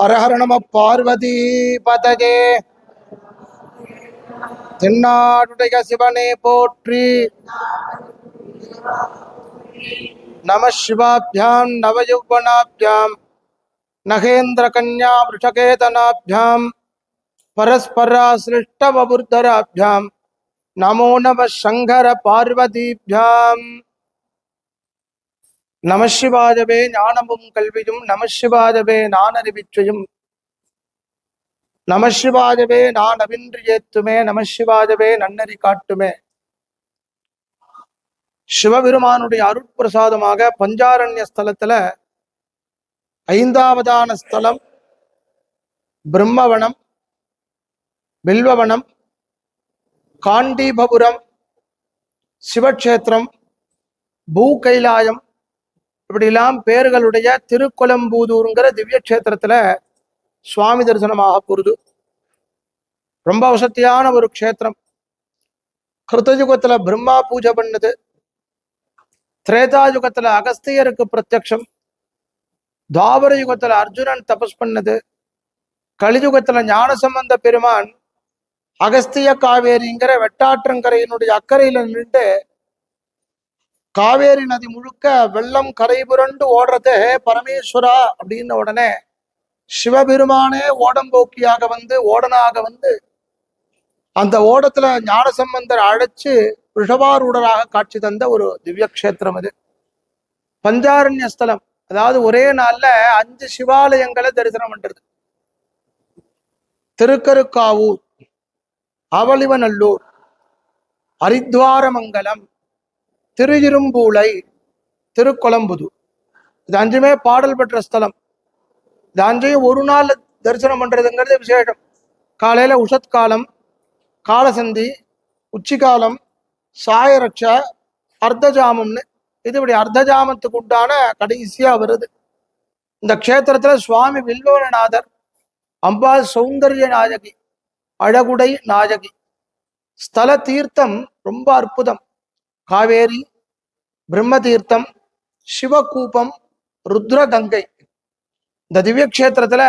அரஹர நம பார்வதி பதஜே தென்னாடுடைய சிவனே போற்றி நம சிவாபியாம் நவயுவனாபியாம் நகேந்திர கன்யா விருஷகேதனாபியாம் பரஸ்பராசிருஷ்டவபுர்தராபியாம் நமோ நம சங்கர பார்வதிபியாம் நமசிவாதவே ஞானமும் கல்வியும் நமசிவாதவே நான் அறிவிற்றையும் நமசிவாதவே நான் அவின்று ஏத்துமே நமசிவாதவே நன்னறி காட்டுமே. சிவபெருமானுடைய அருட்பிரசாதமாக பஞ்சாரண்ய ஸ்தலத்துல ஐந்தாவதான ஸ்தலம் பிரம்மவனம் வில்வவனம் காண்டீபபுரம் சிவக்ஷேத்திரம் பூ கைலாயம் இப்படிலாம் பேர்களுடைய திருக்கொலம்பூதூருங்கிற திவ்ய கஷேத்திரத்துல சுவாமி தரிசனமாக போகுது ரொம்ப வசதியான ஒரு க்ஷேத்திரம். கிருத்தயுகத்துல பிரம்மா பூஜை பண்ணுது. திரேதாயுகத்துல அகஸ்தியருக்கு பிரத்யக்ஷம். துவாபர யுகத்துல அர்ஜுனன் தபஸ் பண்ணது. கலியுகத்துல ஞானசம்பந்த பெருமான் அகஸ்திய காவேரிங்கிற வெட்டாற்றங்கரையினுடைய அக்கறையில நின்று காவேரி நதி முழுக்க வெள்ளம் கரை புரண்டு ஓடுறது பரமேஸ்வரா அப்படின்ன உடனே சிவபெருமானே ஓடம்போக்கியாக வந்து ஓடனாக வந்து அந்த ஓடத்துல ஞானசம்பந்தர் அழைச்சு ரிஷபாரூடராக காட்சி தந்த ஒரு திவ்ய கஷேத்திரம் அது. பஞ்சாரண்ய ஸ்தலம். அதாவது ஒரே நாள்ல அஞ்சு சிவாலயங்களை தரிசனம் பண்றது. திருக்கருக்காவூர் அவலிவநல்லூர் ஹரித்வாரமங்கலம் திருஇரும்பூளை திருக்கொலம்புது இது அஞ்சுமே பாடல் பெற்ற ஸ்தலம். இது அஞ்சையும் ஒரு நாள் தரிசனம் பண்ணுறதுங்கிறது விசேஷம். காலையில் உஷத் காலம் காலசந்தி உச்சிகாலம் சாயரட்சா அர்த்தஜாமம்னு. இது இப்படி அர்த்தஜாமத்துக்கு உண்டான கடைசியாக வருது. இந்த க்ஷேத்திரத்தில் சுவாமி வில்வவனநாதர் அம்பாள் சௌந்தர்ய நாயகி அழகுடை நாயகி. ஸ்தல தீர்த்தம் ரொம்ப அற்புதம். காவேரி பிரம்ம தீர்த்தம் சிவகூபம் ருத்ரகங்கை. இந்த திவ்ய கஷேத்திரத்துல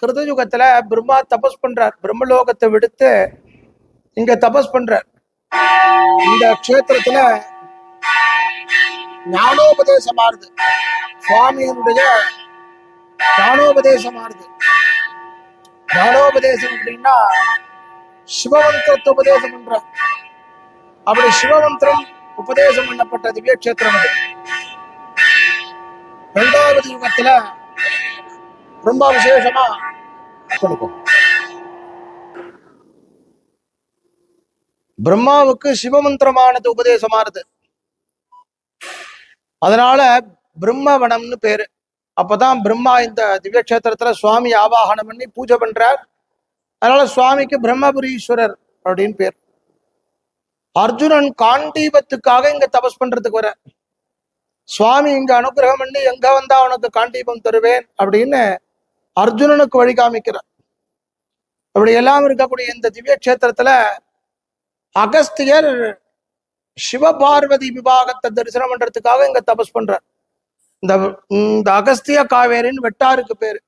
கிருதயுகத்துல பிரம்மா தபஸ் பண்றார். பிரம்மலோகத்தை விடுத்து இங்க தபஸ் பண்றார். இந்த கஷேத்திரத்துல ஞானோபதேசம் ஆறுது சுவாமியினுடைய ஞானோபதேசம் ஆறுது ஞானோபதேசம் அப்படின்னா சிவமந்திரத்தை உபதேசம் பண்றார். அப்படி சிவமந்திரம் உபதேசம் பண்ணப்பட்ட திவ்ய கஷேத்திரம் அது. ரெண்டாவது யுகத்துல ரொம்ப விசேஷமா கொடுக்கும். பிரம்மாவுக்கு சிவமந்திரமானது உபதேசமானது அதனால பிரம்மவனம்னு பேரு. அப்பதான் பிரம்மா இந்த திவ்ய கஷேத்திரத்துல சுவாமி ஆவாகனம் பண்ணி பூஜை பண்றார். அதனால சுவாமிக்கு பிரம்மபுரீஸ்வரர் அப்படின்னு பேர். அர்ஜுனன் காண்டீபத்துக்காக இங்க தபஸ் பண்றதுக்கு வர. சுவாமி இங்க அனுகிரகம் பண்ணி எங்க வந்தா உனக்கு காண்டீபம் தருவேன் அப்படின்னு அர்ஜுனனுக்கு வழி காமிக்கிறார். அப்படி எல்லாம் இருக்கக்கூடிய இந்த திவ்ய கஷேத்திரத்துல அகஸ்தியர் சிவபார்வதி விவாகத்தை தரிசனம் பண்றதுக்காக இங்க தபஸ் பண்றார். இந்த இந்த அகஸ்திய காவேரின்னு வெட்டாருக்கு பேரு.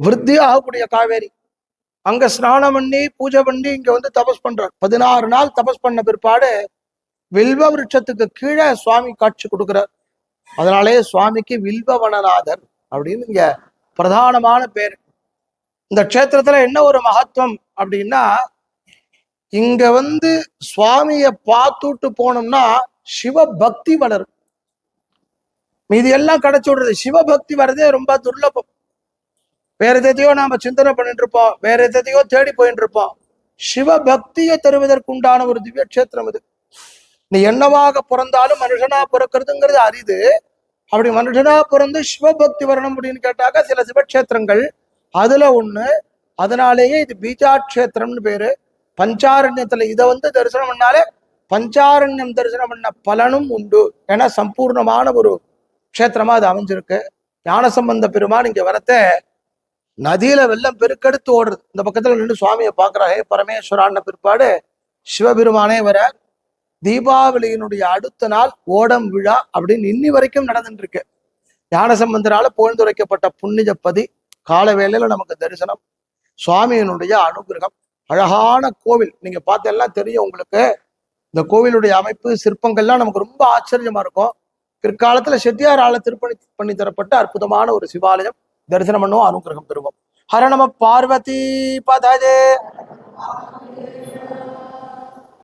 விருத்தி ஆகக்கூடிய காவேரி. அங்க ஸ்நானம் பண்ணி பூஜை பண்ணி இங்க வந்து தபஸ் பண்றார். பதினாறு நாள் தபஸ் பண்ண பிற்பாடு வில்வ விருட்சத்துக்கு கீழே சுவாமி காட்சி கொடுக்கிறார். அதனாலே சுவாமிக்கு வில்வவனநாதர் அப்படின்னு இங்க பிரதானமான பேர். இந்த க்ஷேத்திரத்துல என்ன ஒரு மகத்துவம் அப்படின்னா இங்க வந்து சுவாமிய பார்த்துட்டு போனோம்னா சிவ பக்தி வளரும். மீதி எல்லாம் கிடைச்சி விடுறது. சிவபக்தி வர்றதே ரொம்ப துர்லபம். வேற எதையோ நாம சிந்தனை பண்ணிட்டு இருப்போம். வேற எதையோ தேடி போயிட்டு இருப்போம். சிவபக்தியை தருவதற்கு உண்டான ஒரு திவ்ய கஷேத்திரம் இது. நீ என்னவாக பிறந்தாலும் மனுஷனா பிறக்கிறதுங்கிறது அரிது. அப்படி மனுஷனா பிறந்து சிவபக்தி வரணும் அப்படின்னு கேட்டாக்க சில சிவக்ஷேத்திரங்கள் அதுல ஒண்ணு. அதனாலேயே இது பீஜாட்சேத்திரம்னு பேரு. பஞ்சாரண்யத்துல இதை வந்து தரிசனம் பண்ணாலே பஞ்சாரண்யம் தரிசனம் பண்ண பலனும் உண்டு. ஏன்னா சம்பூர்ணமான ஒரு க்ஷேத்திரமா அது அமைஞ்சிருக்கு. ஞானசம்பந்த பெருமான் இங்க வரத்தை நதியில வெள்ளம் பெருக்கெடுத்து ஓடுறது. இந்த பக்கத்துல நின்று சுவாமியை பாக்குறா ஹே பரமேஸ்வரான பிற்பாடு சிவபெருமானே வர தீபாவளியினுடைய அடுத்த நாள் ஓடம் விழா அப்படின்னு இன்னி வரைக்கும் நடந்துட்டு இருக்கு ஞானசம்பந்தரால புகழ்ந்துரைக்கப்பட்ட புண்ணிய பதி கால வேளையில நமக்கு தரிசனம் சுவாமியினுடைய அனுகிரகம் அழகான கோவில். நீங்க பார்த்தெல்லாம் தெரியும் உங்களுக்கு. இந்த கோவிலுடைய அமைப்பு சிற்பங்கள்லாம் நமக்கு ரொம்ப ஆச்சரியமா இருக்கும். பிற்காலத்துல செட்டியாரால திருப்பணி பண்ணி தரப்பட்ட அற்புதமான ஒரு சிவாலயம். தரிசனம் பண்ணுவோம் அனுகிரகம் பெறுவோம். ஹர நம பார்வதி பதஜே